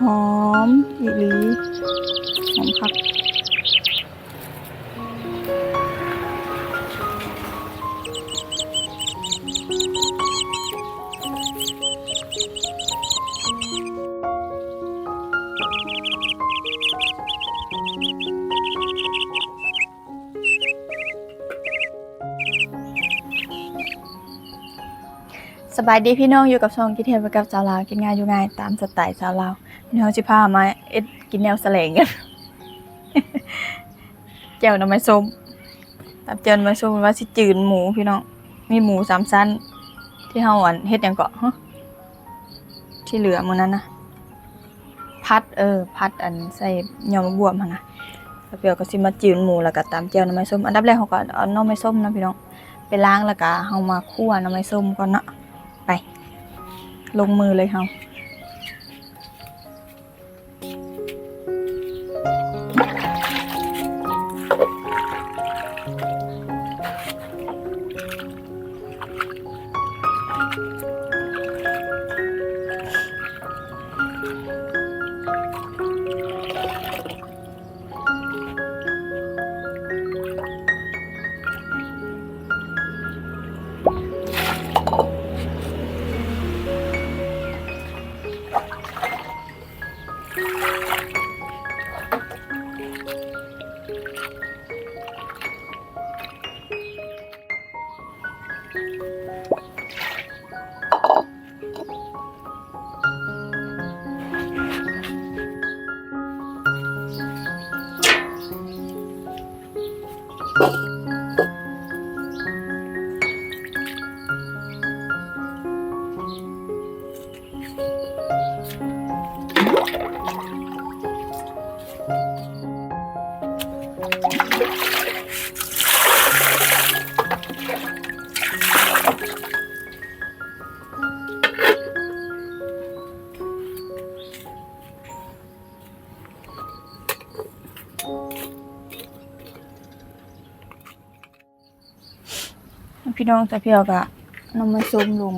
หอมอีหลี สบายดีพี่น้องอยู่กับช่องกิเทนไปกับสาวลาวกินง่ายอยู่ง่ายตามสไตล์สาวลาวพี่น้องจิพามาเอ็ดกินแนวแสลงกันแจวหน้ำไม้ส้มตับเจียวหน้ำไม้ส้มว่าสิจืนหมูพี่น้องมีหมูสามชั้น ที่เฮาอันเฮ็ดยังเกาะที่เหลือมื้อนั้นนะพัดเออ พัดอันใส่ยอมบวมหั่นนะแล้วเปียวก็สิมาจืนหมูแล้วก็ตามเจียวหน้ำไม้ส้มอันดับแรกเฮาก็เอาหน้ำไม้ส้มนะพี่น้องไปล้างแล้วก็เฮามาคั่วหน้ำไม้ส้มก่อนเนาะ ไป ลงมือเลยเฮา พี่น้องแต่พี่เอากะนำมาซุมลง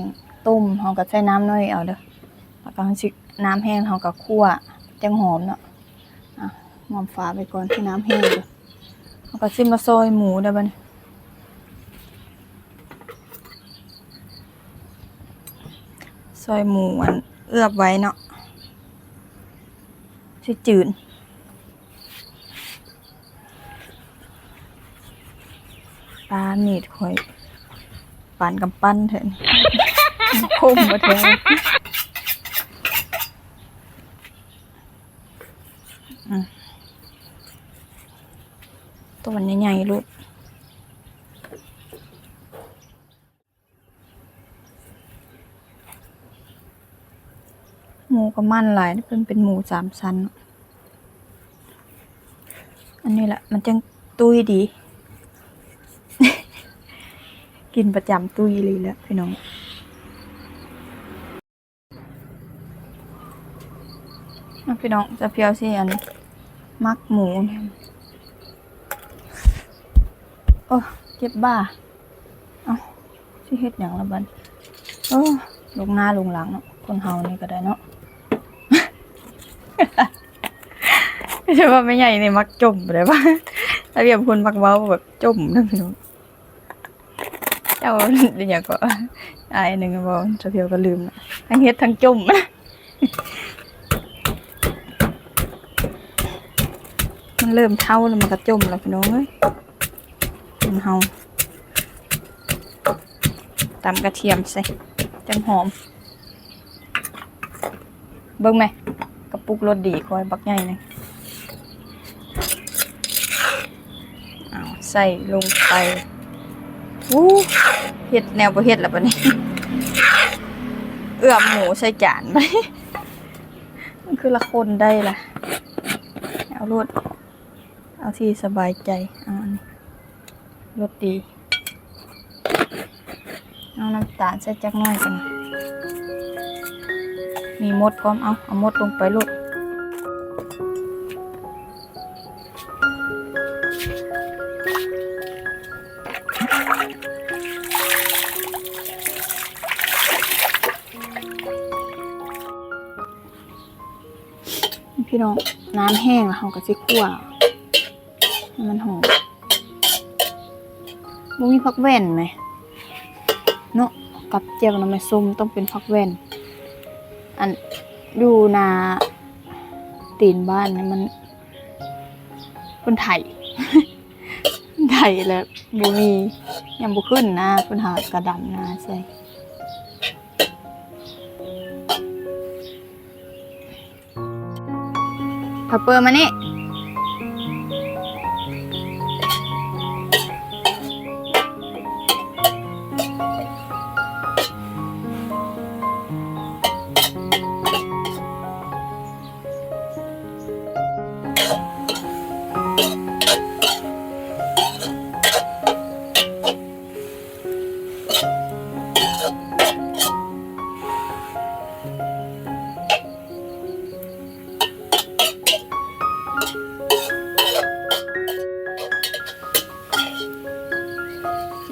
ต้มเฮาก็ใส่น้ำน้อยเอาเด้อแล้วก็สิน้ำแห้งเฮาก็คั่วจังหอมเนาะอะหอมฟ้าไปก่อนที่น้ำแห้งเด้อเฮาก็สิมาซอยหมูเด้อบัดนี้ซอยหมูอันเอื้อบไว้เนาะสิจืดปลามีดข่อย ปานกำปั้นเถอะนี่คมมาเถอะอืมตัวมันใหญ่ๆลูกหมูก็มันหลายนี่เป็นเป็นหมูสามชั้นเนอะอันนี้แหละ มันจังตุ้ยดี กินประจำตุ้ยเลยแล้วพี่น้องพี่น้องจะเพียวสิอันมักหมูเนี่ยโอ้เจ็บบ้า เอ้าสิเฮ็ดอย่างละบันโอ้ลงหน้าลงหลังเนาะคนเฮานี่ก็ได้เนาะไม่ใช่ว่าไม่ใหญ่นี่มักจมเลยป่ะถ้าเรียบคนมักเว้าแบบจมนะพี่น้อง เจ้าเดี๋ยวก็อายหนึ่งบอกจะเพียวก็ลืมละทั้งเฮ็ดทั้งจุ่มมันเริ่มเท่าแล้วมันก็จุ่มแล้วพี่น้องเอ้ยมันเฮาตำกระเทียมใส่จังหอม เบิ่งไหมกระปุกรสดีคอยบักใหญ่หนึงเอาใส่ลงไป อู้เฮ็ดแนวประเฮ็ดแล้วปะนี่เอื้อมหมูใส่จานไปมันคือละคนได้ล่ะ เอารวดเอาที่สบายใจเอาอันนี้รสดีเอาน้ำตาลใส่จักน้อยกันมีมดพร้อมเอาเอามดลงไปลูก น้องน้ำแห้งแล้วเราก็สิคั่วให้มันหอมบ่มีผักแว่นไหมเนาะกับเจียวน้ำมันส้มต้องเป็นผักแว่น อันอยู่นาตีนบ้านเนะมันคนไทยไทยแล้วบ่มียังบ่ขึ้นนะเพิ่นหากระดำนาใส่ พับ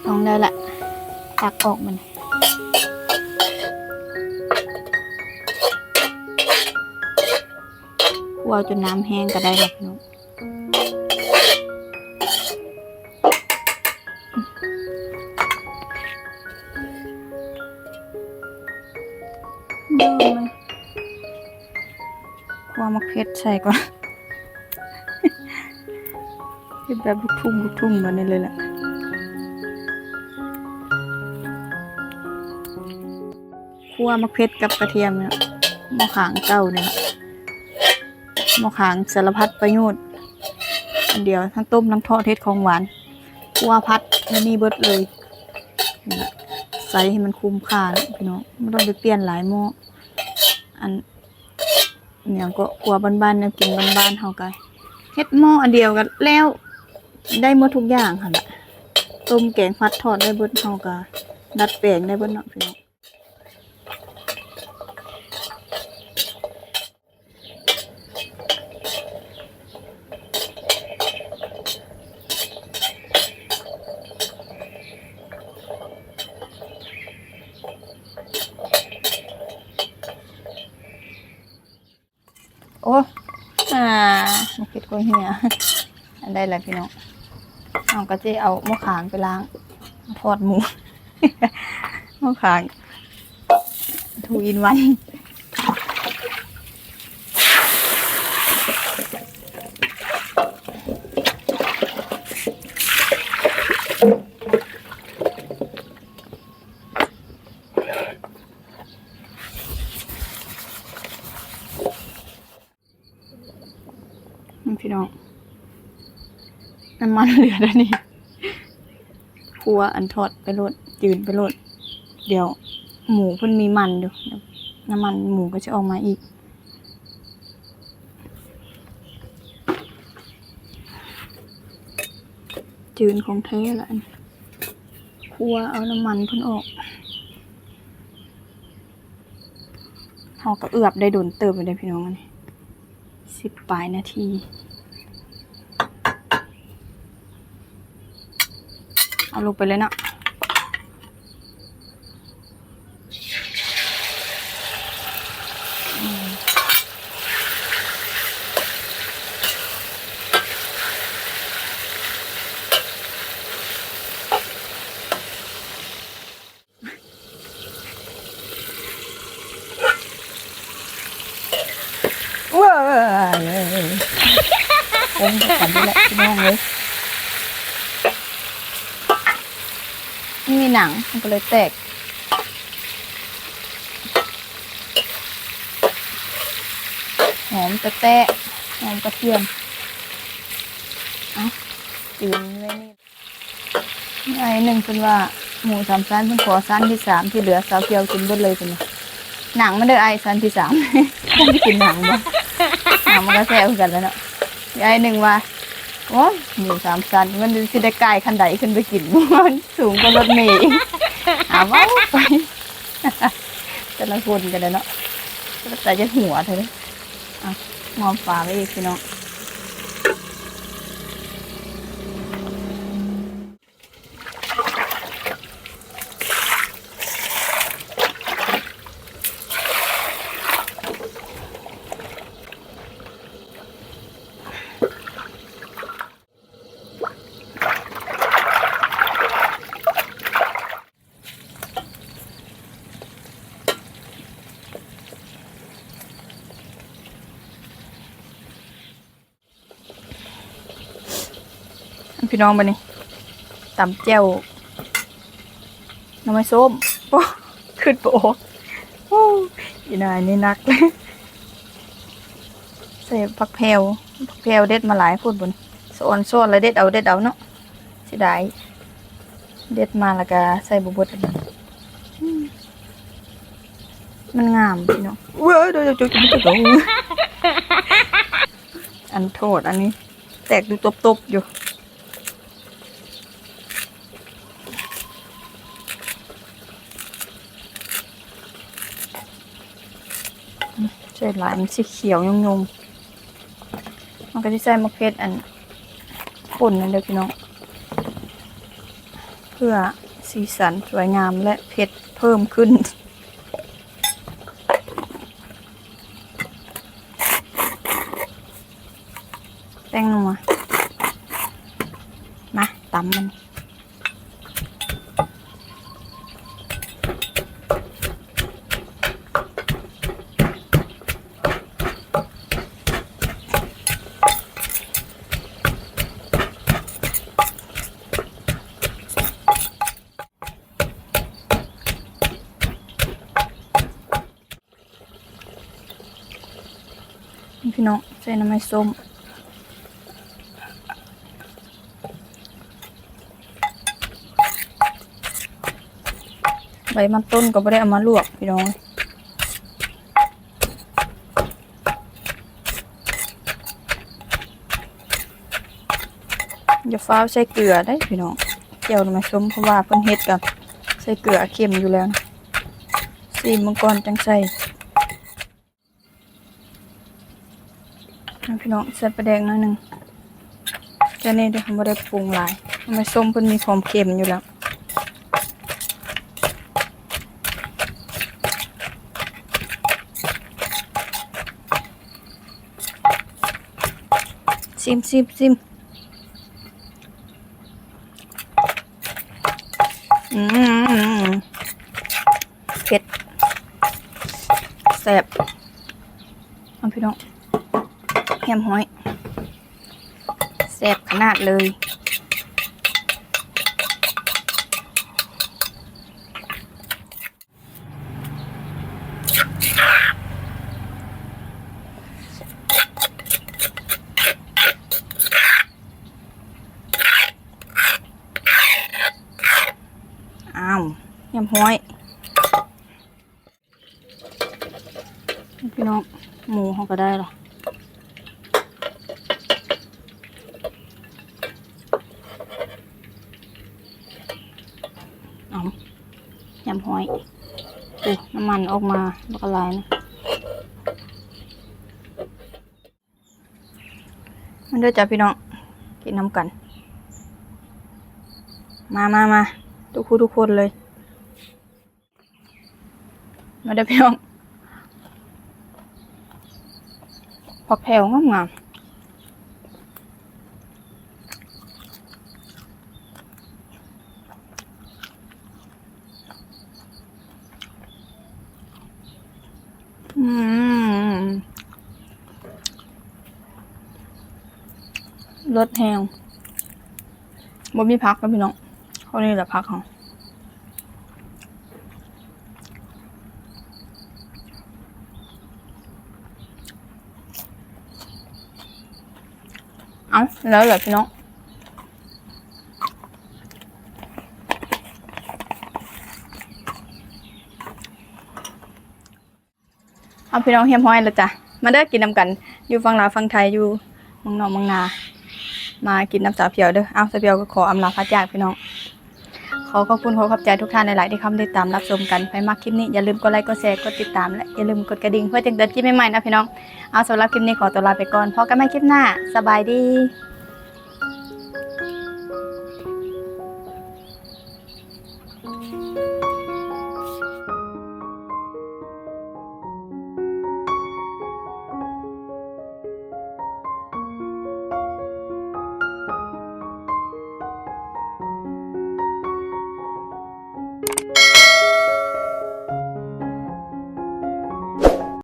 เปอร์มานี่ลองได้ละตักออกมันคั่วจนน้ำแห้งก็ได้แล้วพี่น้องเบิ่งมันคั่วมะเขือใส่ก่อนเฮ็ดแบบลูกทุ่งลูกทุ่งแบบนี้เลยแหละ คั่วมะเขือกับกระเทียมเนี่ยหม้อขางเก่าเนี่ยหม้อขางสารพัดประโยชน์อันเดียวทั้งต้มทั้งทอดเทศของหวานคั่วพัดแล้วนี่เบิดเลยใส่ให้มันคุ้มค่าพี่น้องไม่ต้องไปเปลี่ยนหลายหม้ออันเนี่ยก็คั่วบ้านๆเนี่ยกินบ้านๆเฮากันเฮ็ดหม้ออันเดียวกันแล้วได้หมดทุกอย่างค่ะละต้มแกงพัดทอดได้เบิดเฮากันดัดแปลงได้เบิดเนาะพี่น้อง โอ้ อ่าคิดก็เฮียอันได้แล้วพี่น้องเอาก็จะเอาม้อขางไปล้างทอดหมูม้อขางทูอินวัน นี่ พี่น้องน้ำมันเหลือแล้วนี่พัวอันทอดไปโรดจืดไปโรดเดี๋ยว หมูเพิ่นมีมันอยู่น้ำมันหมูก็จะออกมาอีก จืดของแท้ละอันพัวเอาน้ำมันเพิ่นออกเราก็เอือบได้โดนเติมไปเลยพี่น้องอันนี้ สิบปลายนาที เอาลงไปเลยนะอืมว้ โอ้ยกันนี่แหละพี่น้องเลยไม่มีหนังมันก็เลยแตกหอมตะแตะหอมกระเทียมเอาจืนไว้นี่ไอ้หนึ่งเป็นว่าหมูสามชั้นเป็นขอชั้นที่สามที่เหลือสาวเกียวกินเบดเลยเป็นหนังไมันเด้ไอ้ชั้นที่สามได้กินหนังบ่หนัง มันก็แซ่บกันแล้วเนาะยายหนึ่งว่าโอ้หมูสามชั้นมันสิได้กายคันใดขึ้นไปกินมันสูงกว่ารถเมล์อาว้าไปแต่ละคนกันเลยเนาะแต่จะหัวเธออะมองฟ้าไปอีกพี่น้อง พี่น้องบันนี้ตำแจ่วน้ำมันส้มโอ้ขึ้นโปะโอ้ยนายนี่นักเลยใส่ผักแพวผักแพวเด็ดมาหลายพูดบนสอนสอนแล้วเด็ดเอาเด็ดเอาเนาะสิได้เด็ดมาแล้วก็ใส่บุบดเลยอืมมันงามพี่น้องเว้ยเดี๋ยวเดี๋ยวเดี๋ยวเดี๋ยวเดี๋ยวอันโทษอันนี้ แตกดูตบๆอยู่ ใส่หลายมันสีเขียวยงงมันก็จะใส่มะเขืออันป่นนั่นเด้อพี่น้อง เพื่อสีสันสวยงามและเผ็ดเพิ่มขึ้น แป้งนัวมาตำมัน นี่พี่ น้องใส่น้ำมันส้มใบมันต้นก็ไม่ได้เอามาลวกพี่น้องอย่าฟ้าใส่เกลือได้พี่น้องเจียวน้ำมันส้มเพราะว่าเพิ่นเฮ็ดกับใส่เกลือเค็มอยู่แล้วนะซีมังกรจังใส่นะ พี่น้องใส่ปลาแดงหน่อยหนึงแค่นี้เดี๋ยวผมไม่ได้ปรุงหลายน้ำมันส้มเพิ่นมีความเค็มอยู่แล้วซิมซิมซิมอืมเผ็ดแซ่บเอาพี่น้อง แฮมห้อยแซ่บขนาดเลย อ้าวแฮมห้อย พี่น้องหมูเขาก็ได้หรอเอา ยำหอยดูน้ำมันออกมาแล้วก็ลายนะมันด้วยจ้ะพี่น้อง กินน้ำกัน มามามาทุกคู่ทุกคนเลย มาได้พี่น้องผักแพรวงามงามอืม รสแห้งบ่มีพักแล้วพี่น้องเขานี่แหละพักของเอาแล้วเหรอพี่น้องเอาพี่น้องเฮียมห้อยแล้วจ้ะ มาเด้อกินน้ำกัน อยู่ฝั่งลาวฝั่งไทยอยู่มังนอกมังนา มากินน้ำสาเพียวเด้อเอาสาเพียวก็ขออำลาพัดยากพี่น้อง ขอขอบคุณขอขอบใจทุกท่านหลายๆที่เข้ามาติดตามรับชมกันไปมากคลิปนี้อย่าลืมกดไลค์กดแชร์กดติดตามและอย่าลืมกดกระดิ่งเพื่อจะเตือนคลิปใหม่ๆนะพี่น้อง เอาสำหรับคลิปนี้ขอตัวลาไปก่อนพบกันใหม่คลิปหน้า สบายดี